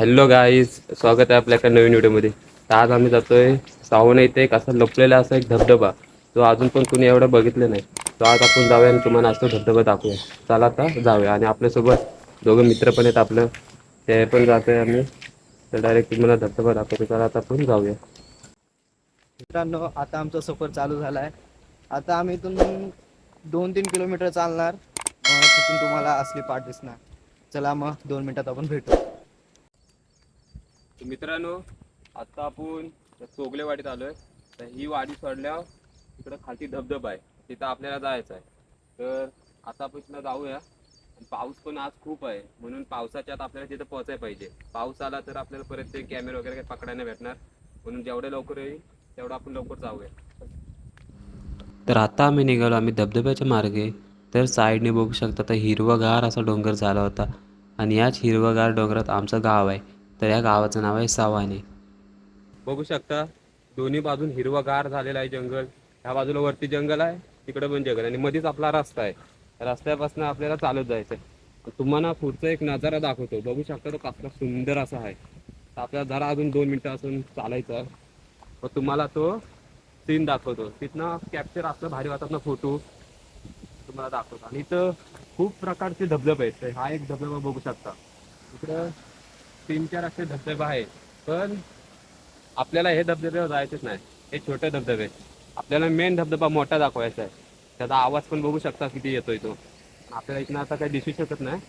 Hello guys स्वागत आहे आपल्या एका नवीन व्हिडिओमध्ये. तर आज आम्ही जातोय सावन इथे एक असा लपलेला असा एक धबधबा. जो अजून पण कुणी एवढं बघितलं नाही. तो आज आपण जाऊया आणि तुम्हाला असतो धबधबा दाखवूया चला आता जाऊया. आणि आपल्यासोबत दोघं मित्र पण आहेत आपलं. ते पण जातोय आम्ही. तर डायरेक्ट तुम्हाला धबधबा दाखवतो. चला आता आपण जाऊया. मित्रांनो आता आमचा सफर चालू झाला आहे आता आम्ही इथून दोन तीन किलोमीटर चालणार. तिथून तुम्हाला असली पाठ दिसणार. चला मग दोन मिनिटात आपण भेटू. मित्रांनो आता आपण चोगले वाडीत आलोय. तर ही वाडी सोडल्यावर तिकडं खालती धबधबा आहे. तिथं आपल्याला जायचं आहे. तर आता आपण तिथं जाऊया. पाऊस पण आज खूप आहे. म्हणून पावसाच्या आत आपल्याला तिथं पोहोचायला पाहिजे. पाऊस आला तर आपल्याला परत ते कॅमेरे वगैरे काही पकडायला भेटणार. म्हणून जेवढे लवकर येईल तेवढं आपण लवकर जाऊया. तर आता आम्ही निघालो आम्ही धबधब्याच्या मार्गे. तर साईडने बघू शकता तर हिरवागार असा डोंगर झाला होता. आणि याच हिरवागार डोंगरात आमचं गाव आहे. तर या गावाचं नाव आहे सावाने बघू शकता दोन्ही बाजून हिरवागार झालेला आहे जंगल. ह्या बाजूला वरती जंगल आहे तिकडे पण जंगल आणि मध्येच आपला रस्ता आहे. रस्त्यापासून आपल्याला चालत जायचं आहे तुम्हाला पुढचा एक नजारा दाखवतो. बघू शकता तो कसला सुंदर असा आहे. तर आपल्याला जरा अजून दोन मिनिटं असून चालायचं व मग तुम्हाला तो सीन दाखवतो. तिथनं कॅप्चर असलं भारी वाटत ना फोटो तुम्हाला दाखवतो. आणि इथं खूप प्रकारचे धबधबे आहेत. हा एक धबधबा बघू शकता. इकडं तीन चार असे धबधबे आहेत. पण आपल्याला हे धबधबे जायचेच नाही. हे छोटे धबधबे. आपल्याला मेन धबधबा मोठा दाखवायचा आहे. त्याचा आवाज पण बघू शकता किती येतोय तो. आपल्याला इथनं आता काही दिसू शकत नाही.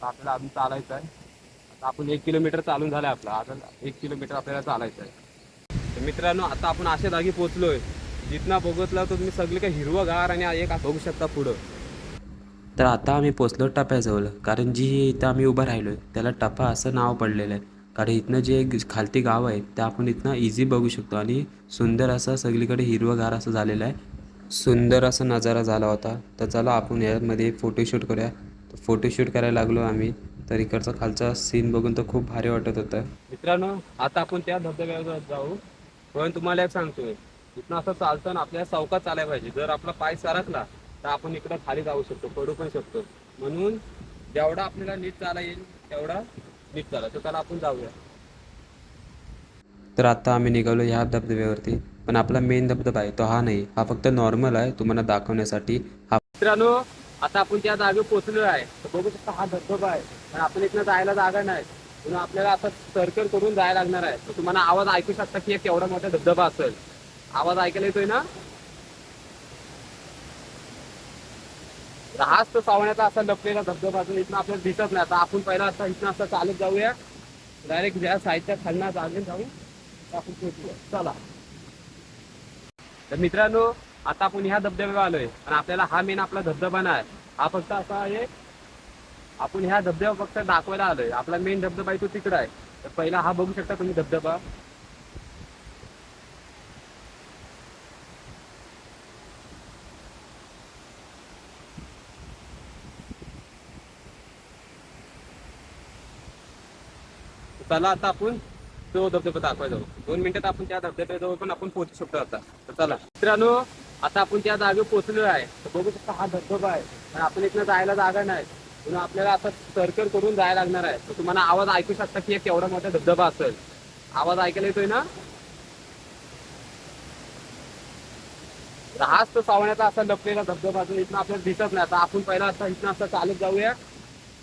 तर आपल्याला अजून चालायचं आहे. आता आपण एक किलोमीटर चालून झालं आपला. आता एक किलोमीटर आपल्याला चालायचं आहे. तर मित्रांनो आता आपण अशा जागी पोचलोय जिथनं बघतला तर तुम्ही सगळे काही हिरवगार आणि एक बघू शकता पुढं. तर आता आम्ही पोचलो टप्प्याजवळ कारण जी इथं आम्ही उभं राहिलो आहे त्याला टप्पा असं नाव पडलेलं आहे. कारण इथनं जे खालती गाव आहे ते आपण इथनं इझी बघू शकतो. आणि सुंदर असं सगळीकडे हिरवगार असं झालेलं आहे. सुंदर असा नजारा झाला होता. तर चला आपण यामध्ये फोटोशूट करूया. तर फोटोशूट करायला लागलो आम्ही. तर इकडचा खालचा सीन बघून तर खूप भारी वाटत होतं. मित्रांनो आता आपण त्या धबधब्यावर जाऊ. पण तुम्हाला एक सांगतोय इथनं असं चालताना आपल्याला चौकात चालायला पाहिजे. जर आपला पाय सरकला तर आपण इकडं खाली जाऊ शकतो पडू पण शकतो. म्हणून जेवढा आपल्याला नीट चाला येईल तेवढा नीट चाला. तर त्याला आपण जाऊया. तर आता आम्ही निघालो ह्या धबधब्यावरती पण आपला मेन धबधबा आहे तो हा नाही. हा फक्त नॉर्मल आहे तुम्हाला दाखवण्यासाठी हा मित्रांनो आता आपण त्या जागेवर पोहोचलो आहे. तर बघू शकता हा धबधबा आहे. पण आपण इथनं जायला जागा नाही. म्हणून आपल्याला आता सर्कल करून जायला लागणार आहे. तर तुम्हाला आवाज ऐकू शकता की एक एवढा मोठा धबधबा असेल. आवाज ऐकायला येतोय ना? तर हाच तो सावण्याचा असा लपलेला धबधबा असून इथनं आपल्याला दिसत नाही. आता आपण पहिला असता इथनं असं चालत जाऊया. डायरेक्ट ज्या साईडच्या खालना जागे जाऊ आपण पोहोचूया. चला. तर मित्रांनो आता आपण ह्या धबधब्यावर आलोय. आणि आपल्याला हा मेन आपला धबधबा नाही. हा फक्त असा आहे आपण ह्या धबधबा फक्त दाखवायला आलोय. आपला मेन धबधबा आहे तो तिकडे आहे. तर पहिला हा बघू शकता तुम्ही धबधबा. चला आता आपण तो धबधबा दाखवायला जाऊ. दोन मिनिटात आपण त्या धबधब्याजवळ पण आपण पोहोचू शकतो आता. तर चला. मित्रांनो आता आपण त्या जागेवर पोहोचलो आहे. तर बघू शकता हा धबधबा आहे. आणि आपण इथनं जायला जागा नाही. म्हणून आपल्याला आता सर्कल करून जायला लागणार आहे. तर तुम्हाला आवाज ऐकू शकता की एक केवढा मोठा धबधबा असेल. आवाज ऐकायला येतोय ना? तर हाच तो सावण्याचा असा लपलेला धबधबा असून इथनं आपल्याला दिसत नाही. आता आपण पहिला असा इथनं असं चालत जाऊया.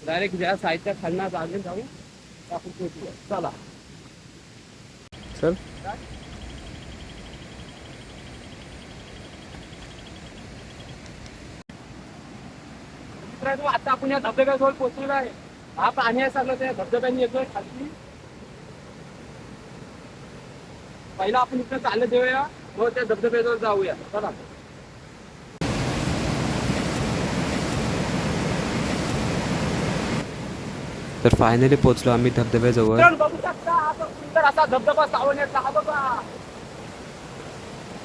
डायरेक्ट ज्या साईडच्या खालना जागे जाऊ आपण पोहोचूया चला. चल. मित्रांनो आता आपण या धबधब्याजवळ पोहोचलेलो आहे. हा पाणी आहे सगळं त्या धबधब्याने येतोय खाली पहिला आपण इथं चालत देऊया मग त्या धबधब्याजवळ जाऊया. चला. तर फायनली पोचलो आम्ही धबधब्याजवळ. बघू शकता सुंदर असा धबधबा सावण्याचा हा बघा.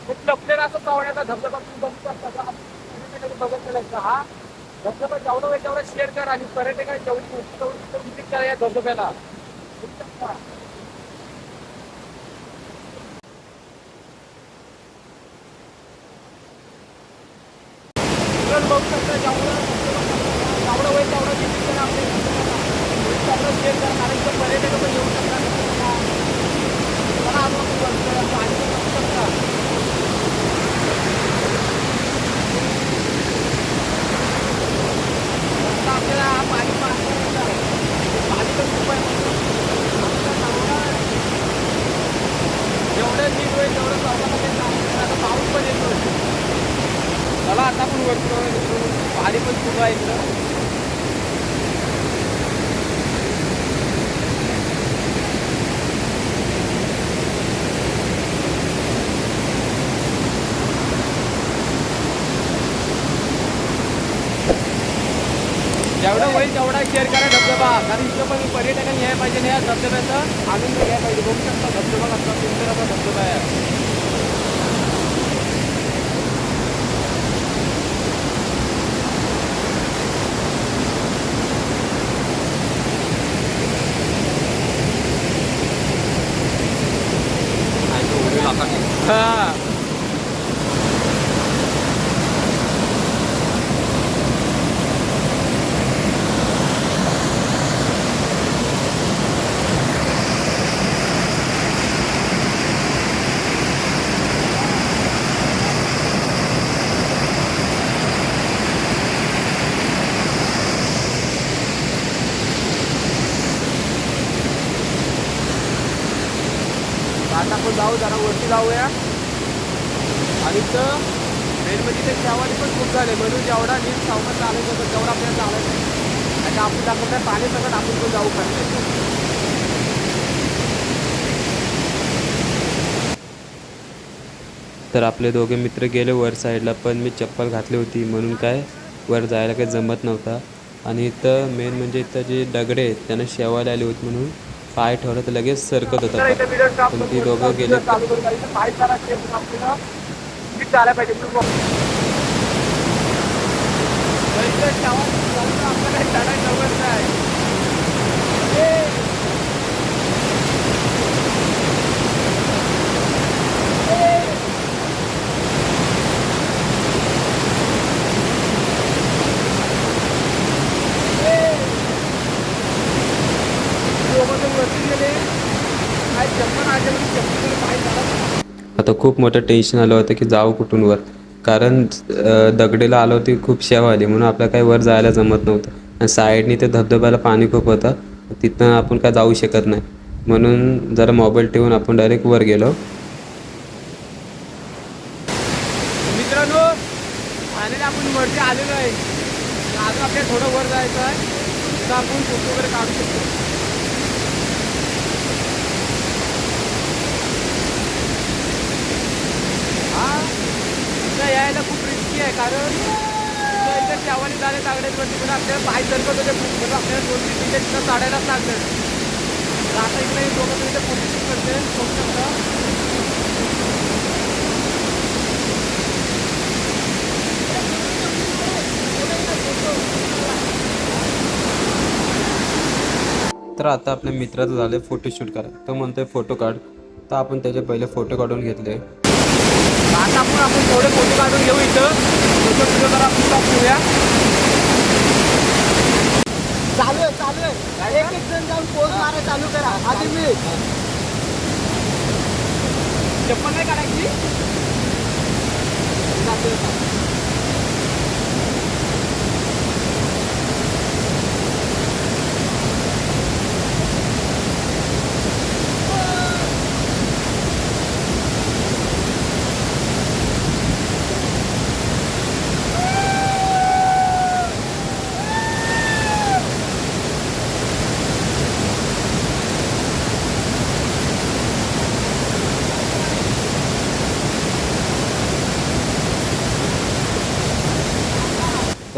खूप लपलेला असा सावण्याचा धबधबा तुम्ही बघू शकता. का? हा. धबधबा जेवढा होईल तेवढा शेअर करा आणि पर्यटकांना जेवढी मोठी तेवढी visit करा या धबधब्याला बघू शकता. मित्रांनो बघू शकता जेवढा जेवढा होईल तेवढा visit करा आपल्या धबधब्याला. आपलं शेअर करा कारण इथं पर्यटक पण येऊ शकतात चला आपण वरचं पाणी पण बघू शकता. आता आपल्याला हा पाणी पाहता पाणी पण खूप आहे आपल्याला चांगलं आहे. जेवढं नीट होईल तेवढं स्वतःमध्ये चांगलं आता पाऊस पण येतोय चला आता पण वरती जाऊया मित्रांनो. पाणी जेवढं होईल तेवढा शेअर करा धबधबा. कारण इथं पण पर्यटकांनी यायला पाहिजे आणि या धबधब्याचा. आनंद घ्यायला पाहिजे. बघू शकता धबधबा कसा सुंदर असा धबधबा आहे हा आता आपण जाऊ जरा वरती जाऊया. आणि तर मेन म्हणजे ते शेवाली पण खूप झाले. म्हणून जेवढा नीट सावकाश चालायचं होतं तेवढा आपल्याला चालायचं आणि आपण दाखवत पाणी सगळं आपण पण जाऊ पाहिजे तर आपले दोघे मित्र गेले वर साईडला पण मी चप्पल घातली होती. म्हणून काय वर जायला काही जमत नव्हता. आणि इथं मेन म्हणजे इथं जे दगडे आहेत त्यांना शेवायला आले होते म्हणून पाय ठेवलं तर लगेच सरकत होता. पण ती दोघं गेले. चालू करून जायचं पाय जरा शेप आपल्याला नीट चालायला पाहिजे खूप इथं शेवाली चालून आपल्याला काही चढायला जमत नाही दोघं जण वरती गेले काय चप्पल आले म्हणजे चप्पल पाय झाला आता खूप मोठं टेन्शन आलं होतं की जाऊ कुठून वर कारण दगडेला आलो होती खूप शेव आली म्हणून आपल्याला काही वर जायला जमत नव्हतं. आणि साईडनी ते धबधब्याला पाणी खूप होतं. तिथनं आपण काय जाऊ शकत नाही. म्हणून जरा मोबाईल ठेवून आपण डायरेक्ट वर गेलो. मित्रांनो फायनली आपण वरती आलेलो आहे. अजून आपल्याला थोडं वर जायचं आहे. तर आपण फोटो वगैरे काढू शकतो हा इथं यायला खूप रिस्की आहे कारण इथं इथं झाले तागड्यांवरती पण आपल्याला पाय सरकत होते खूप म्हणजे आपल्याला दोन तीन तिथे तिथं काढायलाच लागले तर आता इकडे दोघं जण इथे फोटोशूट करते बघू शकता. तर आता आपल्या मित्राचं झालं फोटोशूट करा तो म्हणतोय फोटो काढ. तर आपण त्याचे पहिले फोटो काढून घेतले. आता आपण आपण थोडे फोटो काढून घेऊ इथं. फोटो व्हिडिओ करा आपण stop ठेवूया चालू आहे चालू आहे. एक एक जण जाऊन पोज मारा चालू करा. आधी मी. चप्पल नाही काढायची?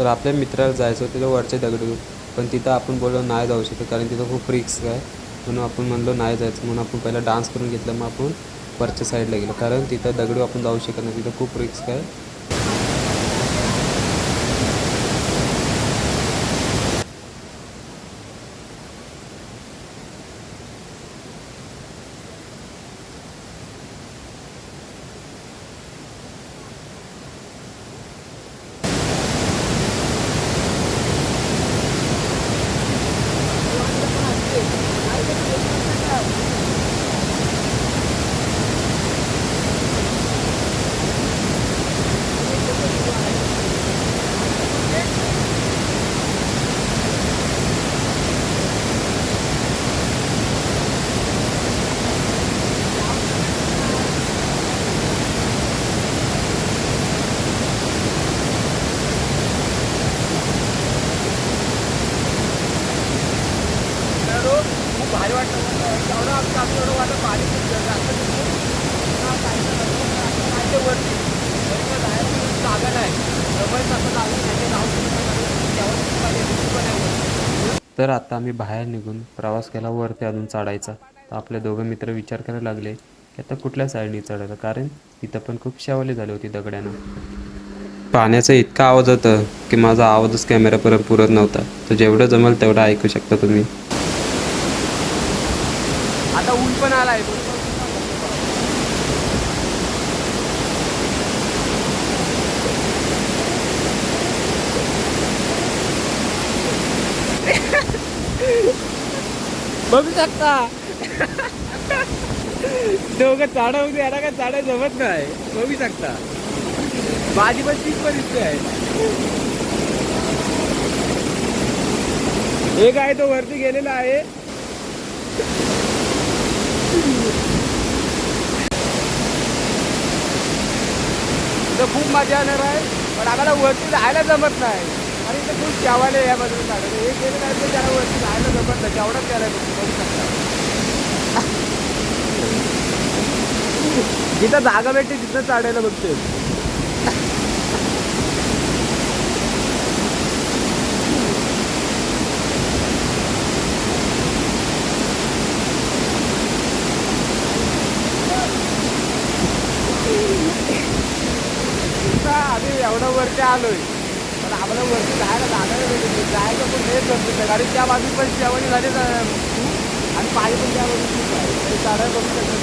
आपल्या मित्राला जायचं होतं तिथं वरचे दगडू पण तिथं आपण बोललो नाही जाऊ शकत. कारण तिथं खूप रिक्स आहे. म्हणून आपण म्हणलो नाही जायचं. म्हणून आपण पहिला डान्स करून घेतला मग आपण वरच्या साईडला गेलो. कारण तिथं दगडू आपण जाऊ शकत नाही. तिथं खूप रिक्स आहे. तर आता आम्ही बाहेर निघून प्रवास केला वरती अजून चढायचा. तर आपले दोघं मित्र विचार करायला लागले की आता कुठल्या साईडने चढायला कारण तिथं पण खूप शावली झाली होती दगड्यानं पाण्याचा इतका आवाज होता की माझा आवाजच कॅमेरापर्यंत पुरत नव्हता. तर जेवढं जमेल तेवढं ऐकू शकता तुम्ही. आता ऊन पण आलाय. बघू शकता. दोघं चाडा होते याला काय चाडा जमत नाही. बघू शकता. माझी पण तीच परिस्थिती आहे. एक आहे तो वरती गेलेला आहे? खूप मजा येणार आहे पण आम्हाला वरती जायला जमत नाही. आणि इथं खूप चावाले या बाजूला काढत एक गेले नाही तर त्याला वरती जायला जमत तेवढाच त्याला बघू शकता. जिथं जागा भेटते तिथं चढायला बघते आम्ही एवढं वरती आलोय. मला वरती जायला जागा नाही भेटली. जायचं पण हेच गरजेचं कारण त्या बाजू पण शेवणी झाले आणि पाणी पण त्या बाजू खूप आहे. तरी चढायला करू शकतो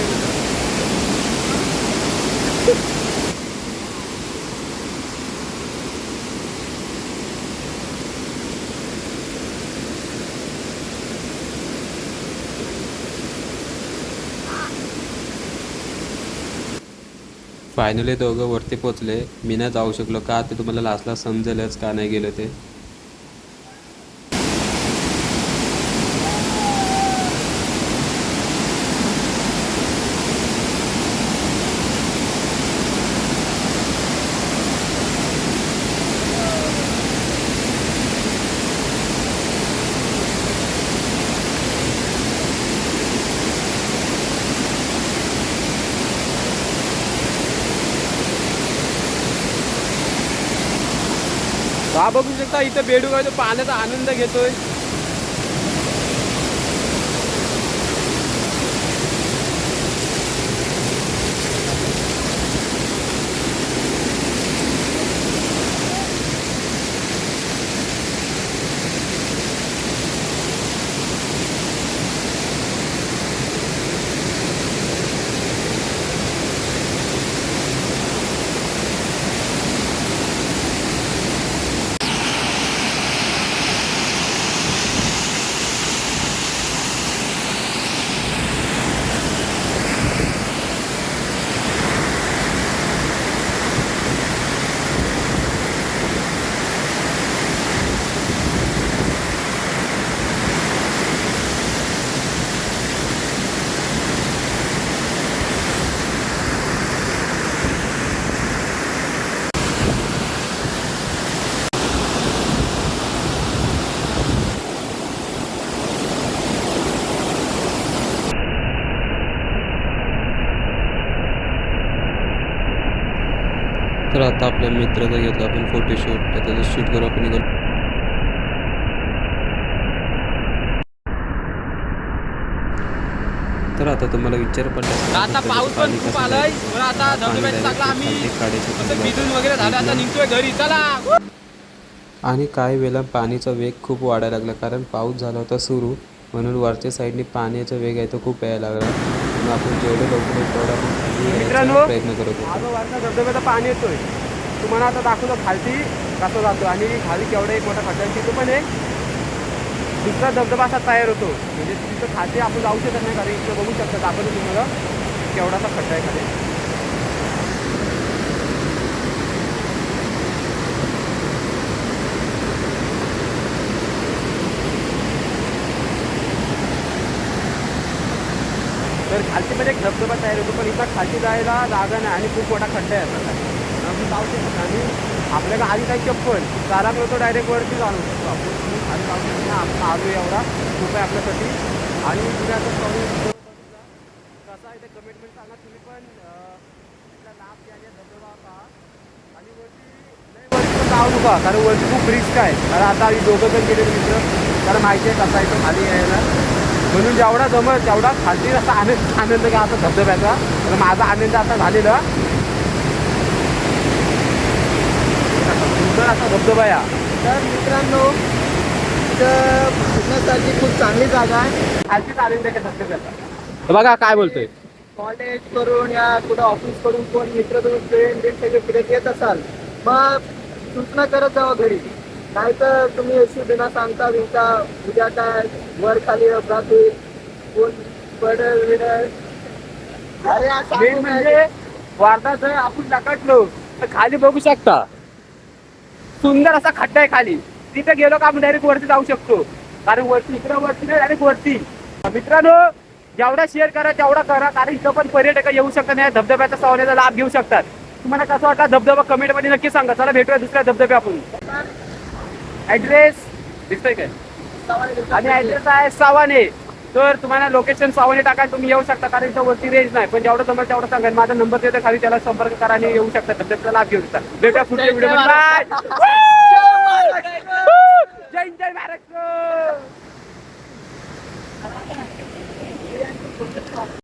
फायनली दोघं वरती पोचले मी नाही जाऊ शकलो का? ते तुम्हाला लास्टला समजेलच का नाही गेलं ते. आता इथं बेडूगावच्या पाण्याचा आनंद घेतोय. तर आता आपल्या मित्राचा घेतला आपण फोटोशूट त्याचं शूट करू आपण निघालो. तर आता तुम्हाला विचार तर आता पाऊस पण खूप आलाय. आता धबधब्यात चांगला आम्ही. असं भिजून वगैरे झालं आता निघतोय घरी चला. आणि काही वेळेला पाणीचा वेग खूप वाढायला लागला कारण पाऊस झाला होता सुरू. म्हणून वरच्या साईडने पाण्याचा वेग आहे तो खूप यायला लागला. म्हणून आपण जेवढं लवकर होईल तेवढं आपण खाली मित्रांनो, प्रयत्न करत होतो. माझं वारसा धबधब्याचं पाणी येतोय. तुम्हाला आता दाखवतो खालती कसं जातो. आणि खाली केवढा एक मोठा खड्डा आहे तिथं पण एक दुसरा धबधबा असा तयार होतो. म्हणजे तिथं खाली आपण जाऊ शकत नाही कारण इथं बघू शकता दाखवतो तुम्हाला केवढासा खड्डा आहे खाली. तर खालती पण एक धबधबा तयार होतो पण इथं खालती जायला जागा नाही आणि खूप मोठा खड्डा आहे. आता आपण जाऊ शकतो आणि आपल्याला आधी काही चप्पल चारा तो डायरेक्ट वरती जाणू शकतो आपण आणि जाऊ शकतो ना आपण आलो एवढा. खूप आहे आपल्यासाठी. आणि तुम्ही आता story कसा आहे ते कमेंटमेंट सांगा तुम्ही पण. लाभ घ्या धबधबा पहा आणि वरती वरती पण जाऊ नका कारण वरती खूप रिस्क आहे. कारण आता आम्ही दोघं जण गेले मित्र कारण माहिती आहे कसा इथं खाली यायला. म्हणून जेवढा जमल तेवढा खाली असा आनंद आनंद घ्या असा धबधब्याचा. तर माझा आनंद आता झालेला. सुंदर असा धबधबा या. तर मित्रांनो इथं फिरण्यासाठी खूप चांगली जागा आहे. खालचीच आनंद आहे धबधब्याचा तर बघा काय बोलतोय. कॉलेज करून या कुठं ऑफिस करून कोण मित्र तुम्ही फ्रेंड सगळे फिरत येत असाल मग सूचना करत जावा घरी. नाहीतर तुम्ही अशी बिना सांगता बिनता उद्या काय वर खाली अपघात होईल कोण पडल बिडल अरे मेन? म्हणजे आपण टाकटलो तर खाली बघू शकता. सुंदर असा खड्डा आहे खाली. तिथे गेलो का आपण डायरेक्ट वरती जाऊ शकतो. कारण वरती इकडं वरती नाही डायरेक्ट वरती. मित्रांनो जेवढा शेअर करा तेवढा करा. कारण इथं पण पर्यटक येऊ शकतात या धबधब्याचा सवण्याचा लाभ घेऊ शकतात. तुम्हाला कसं वाटतं? धबधबा कमेंटमध्ये नक्की सांगा. चला भेटूया दुसऱ्या धबधब्या आपण ऍड्रेस दिसतोय काय? आणि ऍड्रेस आहे सावाने. तर तुम्हाला लोकेशन सावाने टाका तुम्ही येऊ शकता कारण इथं वरती रेंज नाही. पण जेवढं जमेल तेवढं सांगा. माझा नंबर देतो खाली त्याला संपर्क करा आणि येऊ शकता. त्याचा लाभ घेऊ शकता. भेटा पुढच्या व्हिडिओ जय जय